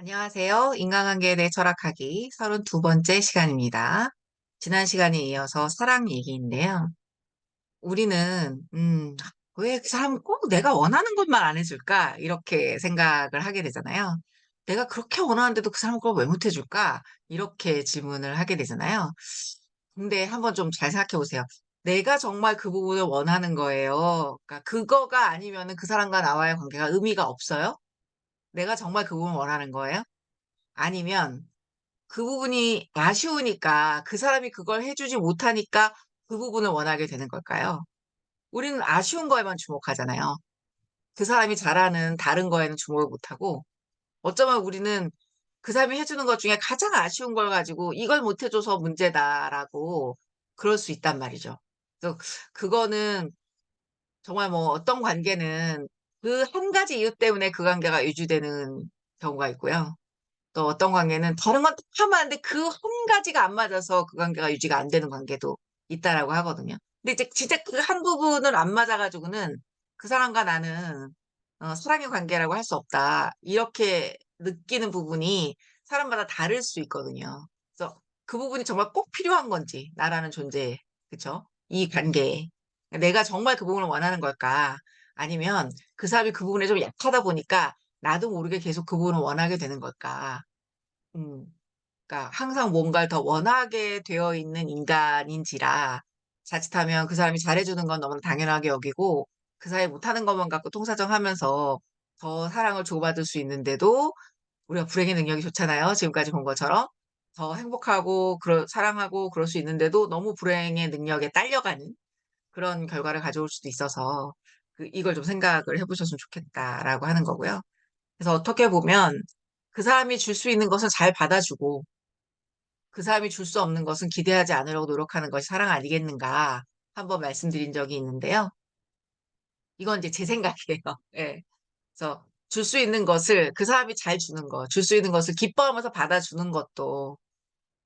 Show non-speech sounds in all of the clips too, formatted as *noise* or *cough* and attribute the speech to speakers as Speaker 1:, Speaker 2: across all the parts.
Speaker 1: 안녕하세요. 인간관계에 대해 철학하기 32번째 시간입니다. 지난 시간에 이어서 사랑 얘기인데요. 우리는, 음, 왜 그 사람 꼭 내가 원하는 것만 안 해줄까? 이렇게 생각을 하게 되잖아요. 내가 그렇게 원하는데도 그 사람은 왜못 해줄까? 이렇게 질문을 하게 되잖아요. 근데 한번 좀 잘 생각해 보세요. 내가 정말 그 부분을 원하는 거예요. 그러니까 그거가 아니면은 그 사람과 나와의 관계가 의미가 없어요? 내가 정말 그 부분을 원하는 거예요? 아니면 그 부분이 아쉬우니까 그 사람이 그걸 해주지 못하니까 그 부분을 원하게 되는 걸까요? 우리는 아쉬운 거에만 주목하잖아요. 그 사람이 잘하는 다른 거에는 주목을 못하고 어쩌면 우리는 그 사람이 해주는 것 중에 가장 아쉬운 걸 가지고 이걸 못 해줘서 문제다라고 그럴 수 있단 말이죠. 그래서 그거는 정말 뭐 어떤 관계는 그 한 가지 이유 때문에 그 관계가 유지되는 경우가 있고요. 또 어떤 관계는 다른 건 다 맞는데 그 한 가지가 안 맞아서 그 관계가 유지가 안 되는 관계도 있다라고 하거든요. 근데 이제 진짜 그 한 부분을 안 맞아가지고는 그 사람과 나는 어, 사랑의 관계라고 할 수 없다. 이렇게 느끼는 부분이 사람마다 다를 수 있거든요. 그래서 그 부분이 정말 꼭 필요한 건지, 나라는 존재에, 그쵸? 이 관계에. 내가 정말 그 부분을 원하는 걸까? 아니면 그 사람이 그 부분에 좀 약하다 보니까 나도 모르게 계속 그 부분을 원하게 되는 걸까? 음, 그러니까 항상 뭔가를 더 원하게 되어 있는 인간인지라 자칫하면 그 사람이 잘해주는 건 너무나 당연하게 여기고 그 사이 못하는 것만 갖고 통사정하면서 더 사랑을 주고받을 수 있는데도 우리가 불행의 능력이 좋잖아요. 지금까지 본 것처럼 더 행복하고 그러, 사랑하고 그럴 수 있는데도 너무 불행의 능력에 딸려가는 그런 결과를 가져올 수도 있어서 그, 이걸 좀 생각을 해보셨으면 좋겠다라고 하는 거고요. 그래서 어떻게 보면 그 사람이 줄 수 있는 것은 잘 받아주고 그 사람이 줄 수 없는 것은 기대하지 않으려고 노력하는 것이 사랑 아니겠는가 한번 말씀드린 적이 있는데요. 이건 이제 제 생각이에요. *laughs* 예. 그래서 줄 수 있는 것을 그 사람이 잘 주는 것, 줄 수 있는 것을 기뻐하면서 받아주는 것도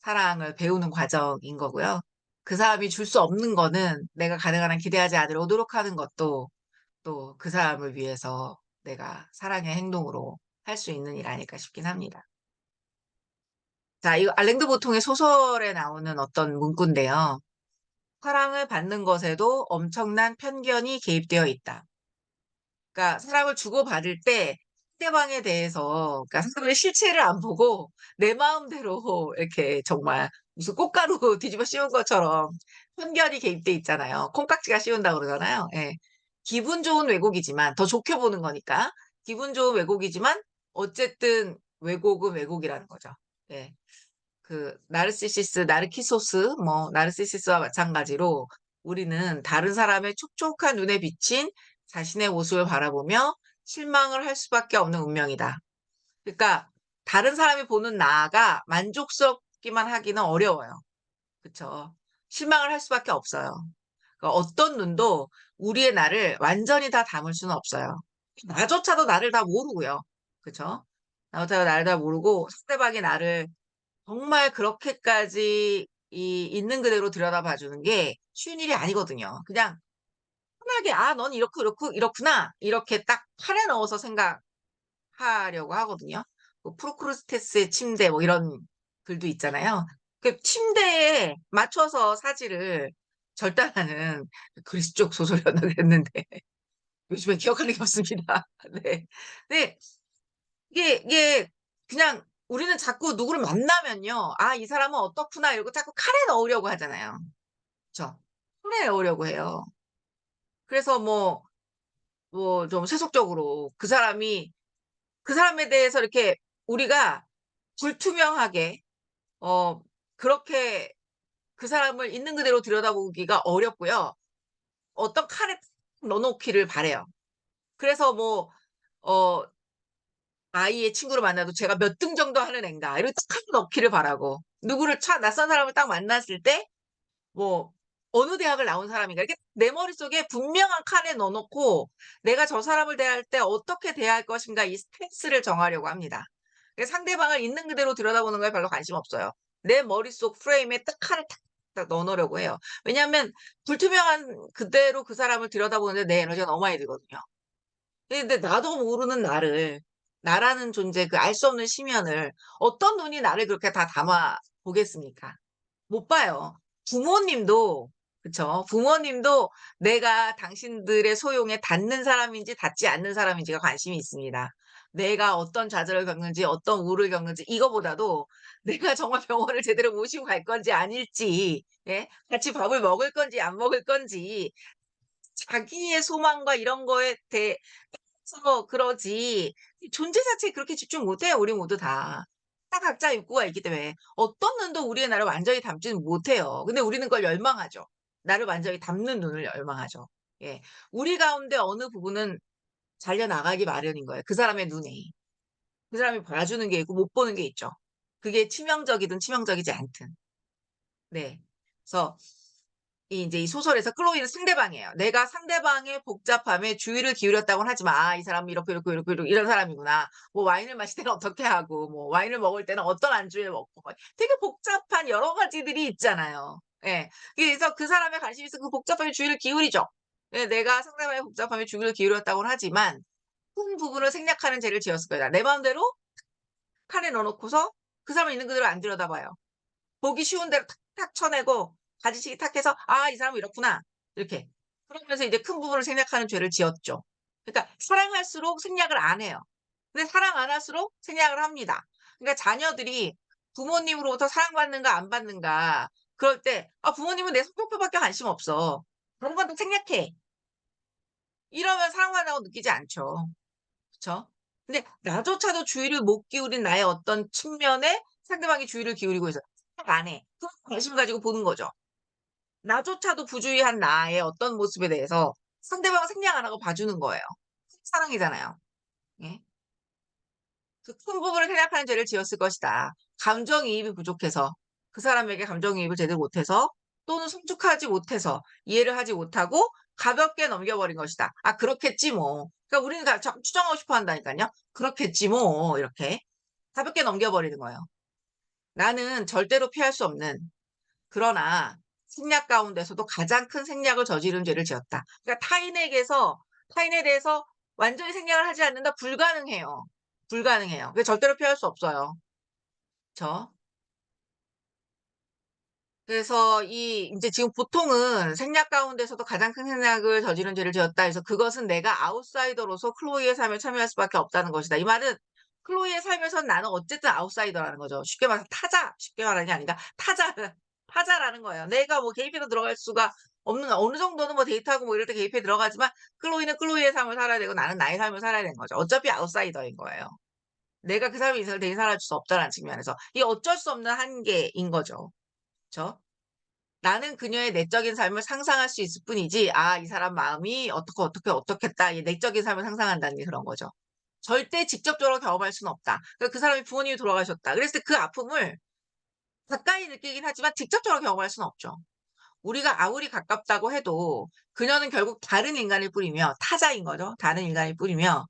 Speaker 1: 사랑을 배우는 과정인 거고요. 그 사람이 줄 수 없는 거는 내가 가능한 한 기대하지 않으려고 노력하는 것도 또 그 사람을 위해서 내가 사랑의 행동으로 할 수 있는 일 아닐까 싶긴 합니다. 자, 이거 알랭드 보통의 소설에 나오는 어떤 문구인데요. 사랑을 받는 것에도 엄청난 편견이 개입되어 있다. 그러니까 사랑을 주고받을 때 상대방에 대해서 그러니까 상대방의 실체를 안 보고 내 마음대로 이렇게 정말 무슨 꽃가루 *laughs* 뒤집어 씌운 것처럼 편견이 개입돼 있잖아요. 콩깍지가 씌운다 그러잖아요. 예. 기분 좋은 왜곡이지만 더 좋게 보는 거니까 기분 좋은 왜곡이지만 어쨌든 왜곡은 왜곡이라는 거죠. 예. 그 나르시시스, 나르키소스, 뭐 나르시시스와 마찬가지로 우리는 다른 사람의 촉촉한 눈에 비친 자신의 모습을 바라보며 실망을 할 수밖에 없는 운명이다. 그러니까 다른 사람이 보는 나가 만족스럽기만 하기는 어려워요. 그쵸? 실망을 할 수밖에 없어요. 그러니까 어떤 눈도 우리의 나를 완전히 다 담을 수는 없어요. 나조차도 나를 다 모르고요. 그쵸? 나조차도 나를 다 모르고 상대방이 나를 정말 그렇게까지 이 있는 그대로 들여다봐 주는 게 쉬운 일이 아니거든요. 그냥 편하게 '아 넌 이렇고, 이렇고 이렇구나.' 이렇게 딱 판에 넣어서 생각하려고 하거든요. 뭐 프로크루스테스의 침대 뭐 이런 글도 있잖아요. 그 침대에 맞춰서 사지를 절단하는 그리스 쪽 소설이었나 그랬는데 *laughs* 요즘에 기억하는 게 없습니다. *laughs* 네. 네. 이게 이게 그냥 우리는 자꾸 누구를 만나면요. '아 이 사람은 어떻구나.' 이러고 자꾸 칸에 넣으려고 하잖아요. 그쵸? 칸에 넣으려고 해요. 그래서 뭐 뭐 좀 세속적으로 그 사람이 그 사람에 대해서 이렇게 우리가 불투명하게 어 그렇게 그 사람을 있는 그대로 들여다보기가 어렵고요. 어떤 칸에 넣어 놓기를 바라요. 그래서 뭐 어 아이의 친구를 만나도 제가 몇 등 정도 하는 앤가 이렇게 탁 넣기를 바라고 누구를 차 낯선 사람을 딱 만났을 때 뭐 어느 대학을 나온 사람인가 이렇게 내 머릿속에 분명한 칸에 넣어 놓고 내가 저 사람을 대할 때 어떻게 대할 것인가 이 스탠스를 정하려고 합니다. 그래서 상대방을 있는 그대로 들여다보는 거에 별로 관심 없어요. 내 머릿속 프레임에 딱 칸을 탁 넣어 놓으려고 해요. 왜냐하면 불투명한 그대로 그 사람을 들여다보는데 내 에너지가 너무 많이 들거든요. 근데 나도 모르는 나를 나라는 존재 그 알 수 없는 심연을 어떤 눈이 나를 그렇게 다 담아 보겠습니까? 못 봐요. 부모님도 그쵸? 부모님도 내가 당신들의 소용에 닿는 사람인지 닿지 않는 사람인지가 관심이 있습니다. 내가 어떤 좌절을 겪는지 어떤 우울을 겪는지 이거보다도 *laughs* 내가 정말 병원을 제대로 모시고 갈 건지 아닐지 예? 같이 밥을 먹을 건지 안 먹을 건지 자기의 소망과 이런 거에 대해서 그러지 존재 자체에 그렇게 집중 못 해요, 우리 모두 다. 다 각자 욕구가 있기 때문에 어떤 눈도 우리의 나를 완전히 담지는 못해요. 근데 우리는 그걸 열망하죠. 나를 완전히 담는 눈을 열망하죠. 예. 우리 가운데 어느 부분은 잘려나가기 마련인 거예요. 그 사람의 눈에. 그 사람이 봐주는 게 있고 못 보는 게 있죠. 그게 치명적이든 치명적이지 않든. 네. 그래서 이 인제 이 소설에서 클로이는 상대방이에요. 내가 상대방의 복잡함에 주의를 기울였다고는 하지만 '아 이 사람은 이렇고, 이렇고, 이렇고, 이렇고 이런 사람이구나. 뭐 와인을 마실 때는 어떻게 하고 뭐 와인을 먹을 때는 어떤 안주에 먹고 뭐 되게 복잡한 여러 가지들이 있잖아요. 예. 그래서 그 사람에 관심이 있어 그 복잡함에 주의를 기울이죠. 예 내가 상대방의 복잡함에 주의를 기울였다고는 하지만 큰 부분을 생략하는 죄를 지었을 거다. 내 마음대로 칸에 넣어 놓고서 그 사람 있는 그대로 안 들여다봐요. 보기 쉬운 대로 탁탁 쳐내고 가지치기 탁 해서 '아 이 사람은 이렇구나.' 이렇게. 그러면서 이제 큰 부분을 생략하는 죄를 지었죠. 그러니까 사랑할수록 생략을 안 해요. 근데 사랑 안 할수록 생략을 합니다. 그러니까 자녀들이 부모님으로부터 사랑받는가 안 받는가 그럴 때 '아 부모님은 내 성적표밖에 관심 없어. 다른 건 다 생략해.' 이러면 사랑받는다고 느끼지 않죠. 그쵸? 근데 나조차도 주의를 못 기울인 나의 어떤 측면에 상대방이 주의를 기울이고 있어요. 생각 안 해. 그럼 관심을 가지고 보는 거죠. 나조차도 부주의한 나의 어떤 모습에 대해서 상대방은 생략 안 하고 봐주는 거예요. 사랑이잖아요. 예. 그큰 부분을 생략하는 죄를 지었을 것이다. 감정이입이 부족해서 그 사람에게 감정이입을 제대로 못해서 또는 성숙하지 못해서 이해를 하지 못하고 가볍게 넘겨버린 것이다. '아 그렇겠지 뭐.' 그러니까 우리는 다 자꾸 추정하고 싶어 한다니깐요. '그렇겠지 뭐.' 이렇게 가볍게 넘겨버리는 거예요. 나는 절대로 피할 수 없는 그러나 생략 가운데서도 가장 큰 생략을 저지른 죄를 지었다. 그러니까 타인에게서 타인에 대해서 완전히 생략을 하지 않는다 불가능해요. 불가능해요. 그 절대로 피할 수 없어요. 그쵸? 그래서 이 인제 지금 보통은 생략 가운데서도 가장 큰 생략을 저지른 죄를 지었다 해서 그것은 내가 아웃사이더로서 클로이의 삶에 참여할 수밖에 없다는 것이다. 이 말은 클로이의 삶에선 나는 어쨌든 아웃사이더라는 거죠. 쉽게 말해서 타자, 쉽게 말하는 게 아니라 타자는 타자라는 거예요. 내가 뭐 개입해서 들어갈 수가 없는 어느 정도는 뭐 데이트하고 뭐 이럴 때 개입해 들어가지만 클로이는 클로이의 삶을 살아야 되고 나는 나의 삶을 살아야 되는 거죠. 어차피 아웃사이더인 거예요. 내가 그 사람의 인생을 대신 살아줄 수 없다는 측면에서 이게 어쩔 수 없는 한계인 거죠. 그쵸? 나는 그녀의 내적인 삶을 상상할 수 있을 뿐이지 '아 이 사람 마음이 어떻고, 어떻게, 어떻겠다.' 이 내적인 삶을 상상한다는 게 그런 거죠. 절대 직접적으로 경험할 수는 없다. 그러니까 그 사람의 부모님이 돌아가셨다. 그랬을 때 그 아픔을 가까이 느끼긴 하지만 직접적으로 경험할 수는 없죠. 우리가 아무리 가깝다고 해도 그녀는 결국 다른 인간일 뿐이며 타자인 거죠. 다른 인간일 뿐이며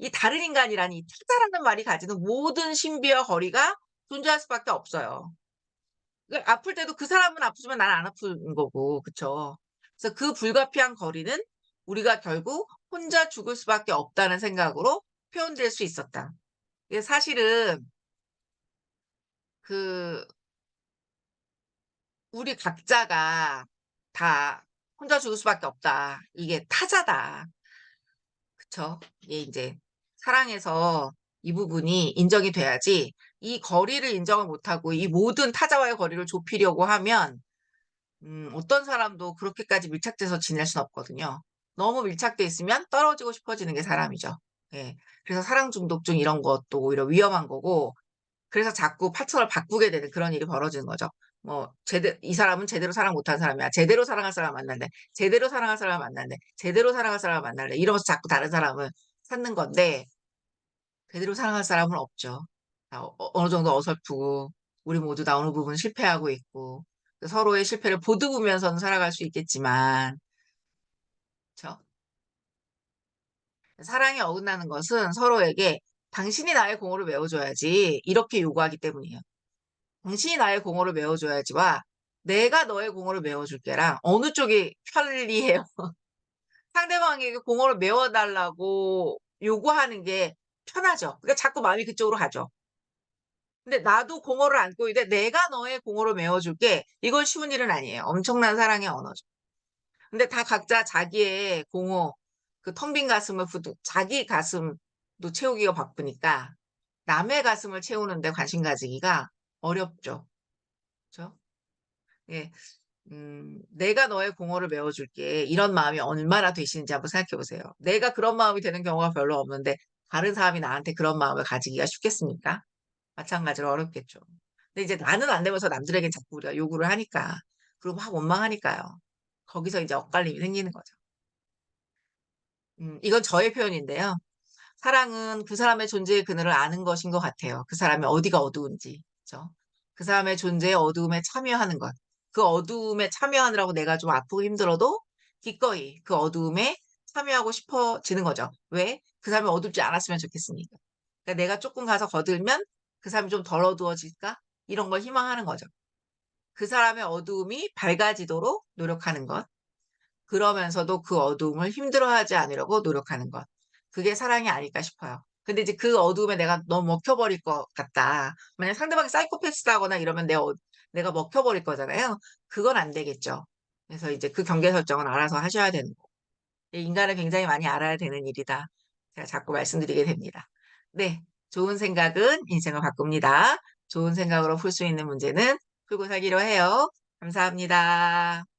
Speaker 1: 이 다른 인간이라는 이 타자라는 말이 가지는 모든 신비와 거리가 존재할 수밖에 없어요. 그 아플 때도 그 사람은 아프지만 나는 안 아픈 거고 그쵸. 그래서 그 불가피한 거리는 우리가 결국 혼자 죽을 수밖에 없다는 생각으로 표현될 수 있었다. 이게 사실은 그 우리 각자가 다 '혼자 죽을 수밖에 없다. 이게 타자다.' 그쵸. 이게 인제 사랑에서 이 부분이 인정이 돼야지 이 거리를 인정을 못하고 이 모든 타자와의 거리를 좁히려고 하면 음 어떤 사람도 그렇게까지 밀착돼서 지낼 수는 없거든요. 너무 밀착돼 있으면 떨어지고 싶어지는 게 사람이죠. 예. 그래서 사랑 중독증 이런 것도 오히려 위험한 거고 그래서 자꾸 파트너를 바꾸게 되는 그런 일이 벌어지는 거죠. 뭐 제대 이 사람은 제대로 사랑 못하는 사람이야. 제대로 사랑할 사람을 만날래. 제대로 사랑할 사람을 만날래. 제대로 사랑할 사람을 만날래. 이러면서 자꾸 다른 사람을 찾는 건데 제대로 사랑할 사람은 없죠. 다어 어느 정도 어설프고 우리 모두 다 어느 부분 실패하고 있고 그 서로의 실패를 보듬으면서는 살아갈 수 있겠지만 그쵸? 사랑에 어긋나는 것은 서로에게 "당신이 나의 공허를 메워줘야지." 이렇게 요구하기 때문이에요. "당신이 나의 공허를 메워줘야지."와 "내가 너의 공허를 메워줄게."랑 어느 쪽이 편리해요? *laughs* 상대방에게 공허를 메워 달라고 요구하는 게 편하죠. 그러니까 자꾸 마음이 그쪽으로 가죠. 근데 나도 공허를 안고 있는데 내가 너의 공허를 메워줄게. 이건 쉬운 일은 아니에요. 엄청난 사랑의 언어죠. 근데 다 각자 자기의 공허, 그 텅 빈 가슴을 부두, 자기 가슴도 채우기가 바쁘니까 남의 가슴을 채우는데 관심 가지기가 어렵죠. 그죠? 예. 음, 내가 너의 공허를 메워줄게. 이런 마음이 얼마나 되시는지 한번 생각해 보세요. 내가 그런 마음이 되는 경우가 별로 없는데 다른 사람이 나한테 그런 마음을 가지기가 쉽겠습니까? 마찬가지로 어렵겠죠. 근데 이제 나는 안 되면서 남들에게 자꾸 우리가 요구를 하니까 그리고 막 원망하니까요. 거기서 이제 엇갈림이 생기는 거죠. 음, 이건 저의 표현인데요. 사랑은 그 사람의 존재의 그늘을 아는 것인 것 같아요. 그 사람의 어디가 어두운지. 그죠? 그 사람의 존재의 어두움에 참여하는 것. 그 어두움에 참여하느라고 내가 좀 아프고 힘들어도 기꺼이 그 어두움에 참여하고 싶어지는 거죠. 왜? 그 사람이 어둡지 않았으면 좋겠으니까. 그러니까 내가 조금 가서 거들면 그 사람이 좀 덜 어두워질까? 이런 걸 희망하는 거죠. 그 사람의 어두움이 밝아지도록 노력하는 것. 그러면서도 그 어두움을 힘들어하지 않으려고 노력하는 것. 그게 사랑이 아닐까 싶어요. 근데 이제 그 어두움에 내가 너무 먹혀버릴 것 같다. 만약 상대방이 사이코패스다거나 이러면 내 어, 내가 먹혀버릴 거잖아요. 그건 안 되겠죠. 그래서 이제 그 경계 설정은 알아서 하셔야 되는 거. 인간을 굉장히 많이 알아야 되는 일이다. 제가 자꾸 말씀드리게 됩니다. 네. 좋은 생각은 인생을 바꿉니다. 좋은 생각으로 풀 수 있는 문제는 풀고 살기로 해요. 감사합니다.